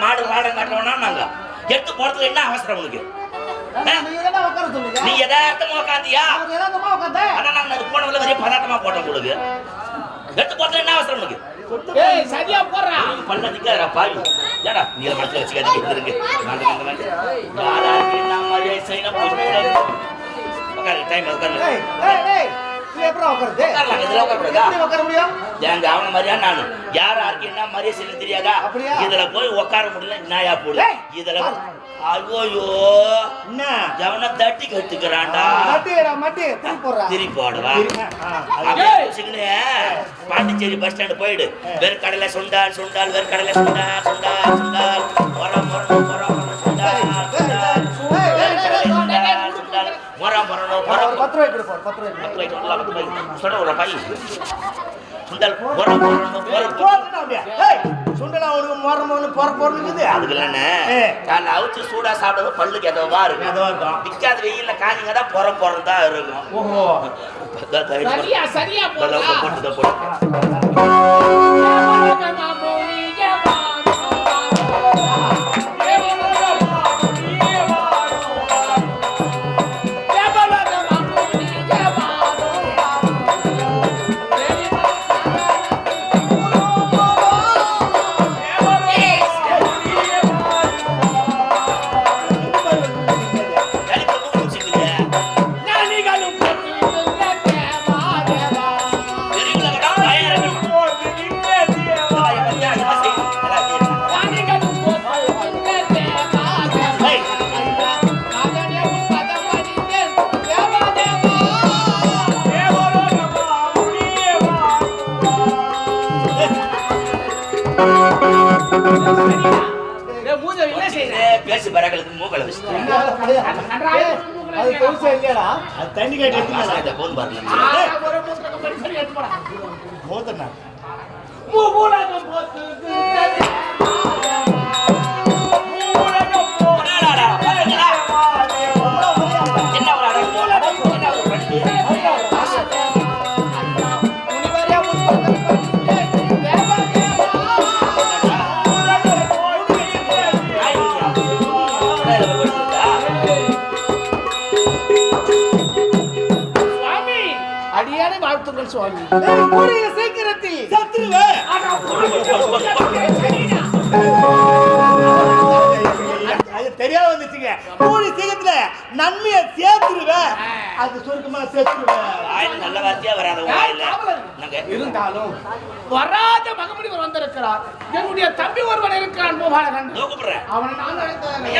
மாடு லாடம் காட்டுறோம்னா நாங்க எடுத்து போறதுல என்ன அவசரம் உனக்கு நீ எதார்த்தமா உட்காந்தியா ஆனா நாங்க போனதுல வரையும் பதார்த்தமா போட்டோம் உங்களுக்கு எடுத்து போறதுல என்ன அவசரம் உனக்கு ஏய் சரியா போடுறா. பல்ல நிக்காதடா பாவி. ஏடா நீ மனசுல வச்சுக்காதீங்க வாங்க வாங்க வாங்க யாரா இருக்கு என்ன மாதிரியே செய்யணும் உட்காரு டைம் உட்காரு ஏய் ஏய் ஏய். நீ எப்பறம் உட்காருது உட்காரலாம் இதுல உட்காருதா எப்படி உட்கார முடியும்? எங்க அவன மாதிரியா நானு? யார் யாருக்கு என்ன மாதிரியே செய்ய தெரியாதா? அப்படியா? இதுல போய் உட்கார முடியல நாயா போடு. இதுல ஐயோயோ என்ன? எவன தட்டி கட்டுக்கிறான்டா. மட்டிடா மட்டி திருப்பி போடுறா. திரி போடுவா? ஏய். பாண்டிச்சேரி பஸ் ஸ்டாண்ட் போயிடு. வெறும் கடலை சுண்டால் சுண்டால் வெறும் கடலை சுண்டால் சுண்டால் சுண்டால். பத்து ரூபாய் கொடு பத்து ரூபாய் கொடு. பத்து ரூபாய்க்கு சொல்லலாம், பத்து ரூபாய்க்கு. சொல்ல ஒரு பை சுண்டால் உனக்கு மோரம் ஒண்ணு பொற பொறனுக்குது ஏ. காலைல அவிச்சு சூடா சாப்பிடுறது பல்லுக்கு எதோவா இருக்கும் எதுவா இருக்கும். நிக்காத வெயில்ல காஞ்சிங்க தான் பொற பொறம் தான் இருக்கும். ஓஹோ. சரியா சரியா போட்டு போட்டு பேசி பரங்களுக்கு மூக்கல வச்சுட்டு. தண்ணி கேட்டு போதும் பாருங்க. வாழ்த்துக்கள் சுவாமி. கூடிய சீக்கிரத்தில். வந்துச்சுங்க. கூடிய சீக்கிரத்துல. நன்மையை சேர்த்துருவேன் அது சுருக்கமா சேர்த்துருவேன் வாயில நல்ல வார்த்தையா வராத இருந்தாலும் வராத மகமுடிவர் வந்திருக்கிறார். என்னுடைய தம்பி ஒருவன் இருக்கிறான் பூபாலகன். அவனை நான் அழைத்தேன்.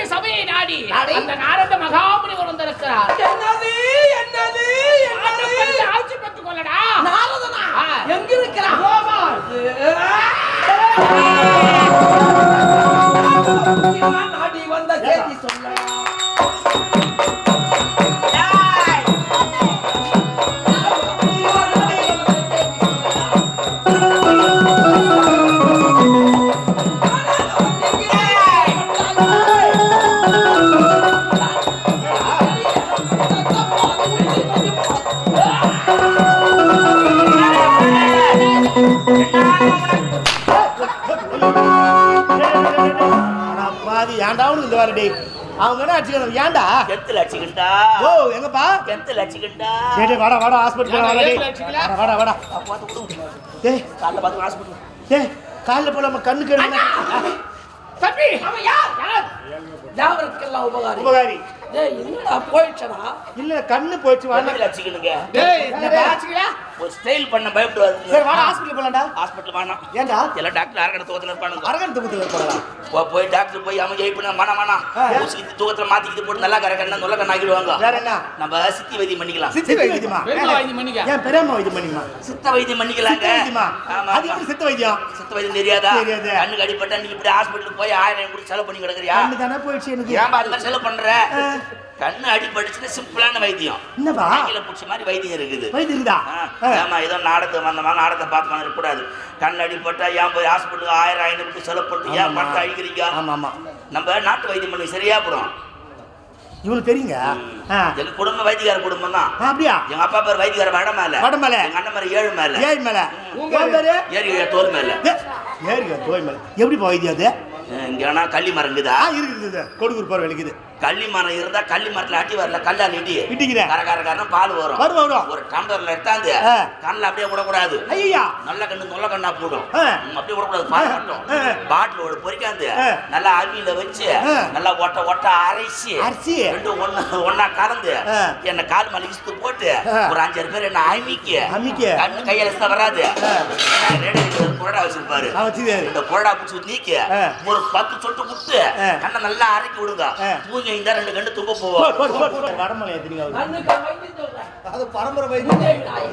நம்முடைய சபையை நாடி? அந்த நாரத மகாமுனிவர் வந்திருக்கிறார். என்னது என்னது ஆட்சி பெற்றுக் கொள்ளடா. நாரதனா. எங்க இருக்கிறான் ஏன்டா உனக்கு இந்த வாரம் டேய் அவங்க என்ன அடிச்சுக்கணும்? ஏன்டா கெத்துல அடிச்சுக்கிட்டா. ஓ எங்கப்பா? கெத்துல அடிச்சுக்கிட்டா. டேய் வாடா வாடா ஹாஸ்பிட்டல் வாடா டேய்? வாடா வாடா. வாடா பார்த்து விடு. டேய். காலைல பார்த்து hospital. டேய் காலைல போல நம்ம கண்ணு கெடுங்க தம்பி! அவன் யார்? யார்? யாவருக்கெல்லாம் உபகாரி? உபகாரி. டேய் என்னடா போயிடுச்சடா? இல்ல கண்ணு போயிடுச்சு வாடா. டேய், என்னடா? ஆச்சுங்களா? ஒரு ஸ்டைல் பண்ண பயப்படுவாரு சரி வாடா ஹாஸ்பிட்டல் போலாம்டா. ஹாஸ்பிட்டல் வேணாம் ஏன்டா? எல்லாம் டாக்டர் அரகட தூக்கத்துல இருப்பானுங்க. அரகன் தூக்கத்துல போ- போய் டாக்டர் போய் அவன் ஜெய் பண்ண. மன மனம் ஆ. ஊசிக்கு தூக்கத்துல மாத்திக்கிட்டு போட்டு நல்லா கரக்கண்ணா நல்ல கண்ணாக்கிடுவாங்க வேற என்ன? நம்ம சித்தி வைத்தியம் பண்ணிக்கலாம். சித்தி வைத்தியமா? வைத்தியம்? பண்ணிக்க. ஏன் பெரியம்மா வைத்தியம் பண்ணிமா சித்த வைத்தியம் பண்ணிக்கலாங்க. சித்த வைத்தியமா? ஆமா அது எப்படி சித்த வைத்தியம்? சித்த வைத்தியம் தெரியாதா? தெரியாது. கண்ணுக்கு அடிப்பட்டா நீ இப்படி ஹாஸ்பிட்டலுக்கு போய் ஆயிரம் கூட செலவு பண்ணி கிடக்குறியா கண்ணு தானே போயிடுச்சு எனக்கு. ஏன்பா அது மாதிரி செலவு பண்ற. கண்ணு அடிபட்டுச்சுன்னா சிம்பிளான வைத்தியம். என்னப்பா ஆங்கில பிடிச்ச மாதிரி வைத்தியம் இருக்குது. வைத்தியம் இருக்குதா? ஆமா ஏதோ நாடகத்தை வந்தமா நாடகத்தை பார்த்து இருக்கக்கூடாது கண் அடிபட்டா ஏன் போய் ஹாஸ்பிட்டலுக்கு ஆயிரம் ஐநூறு செலவு பண்ணிட்டு ஏன். பணத்தை அழிக்கிறீங்க? ஆமா ஆமா. நம்ம நாட்டு வைத்தியம் பண்ணி சரியா போறோம்? இவனுக்கு தெரியுங்க. எங்க குடும்பம் வைத்தியக்கார குடும்பம் தான். அப்படியா? எங்க அப்பா பேர் வைத்தியக்கார வட மேல. வட மேல. எங்க அண்ணன் பேர் ஏழு மேல. ஏய் மேல. உங்க பேரு? ஏழு தோல் மேல. ஏ, ஏறிங்க தோய் மேல. எப்படி வைத்தியம் அது? இங்க கள்ளி மரம் இருக்குதா? இருக்குது கொடுக்குற போற வேலைக்குது கள்ளி மரம் இருந்தா கள்ளி மரத்துல அடி வரல கல்லால் இடி இடிக்கிறேன். கர கர பால் வரும். வரும், வரும். ஒரு டம்ளர்ல எடுத்தாந்து. கண்ணில் அப்படியே விடக்கூடாது. ஐயா. நல்ல கண்ணு நல்ல கண்ணா போடும். அப்படியே விடக்கூடாது பால். மட்டும் ஆ. பாட்டிலோட பொறிக்காந்து. நல்லா அவியில வச்சு. நல்லா ஒட்ட ஒட்ட அரைச்சி அரைச்சி. ரெண்டும் ஒண்ணு ஒண்ணா கலந்து. என்ன கால் மேல இசுத்து போட்டு. ஒரு அஞ்சாறு பேர் என்ன அமிக்க அமிக்க. கண்ணு கையில சுத்த வராது புரடா வச்சிருப்பாரு இந்த புரடா பிடிச்சி நீக்கி. ஒரு பத்து சொட்டு விட்டு. கண்ணை நல்லா அரைக்கி விடுங்க. தூங்கி இந்த ரெண்டு கண்டு தும்ப போவோம். வடமலை அது பரம்பரை வைத்தியம் டேய், டேய்.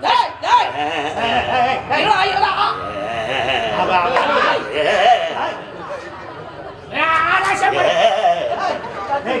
டேய், டேய். ஏய், ஏய், ஏய். ஐயோடா, ஐயோடா. அவ- அவ- ஆடா செப்பல். ஏய்,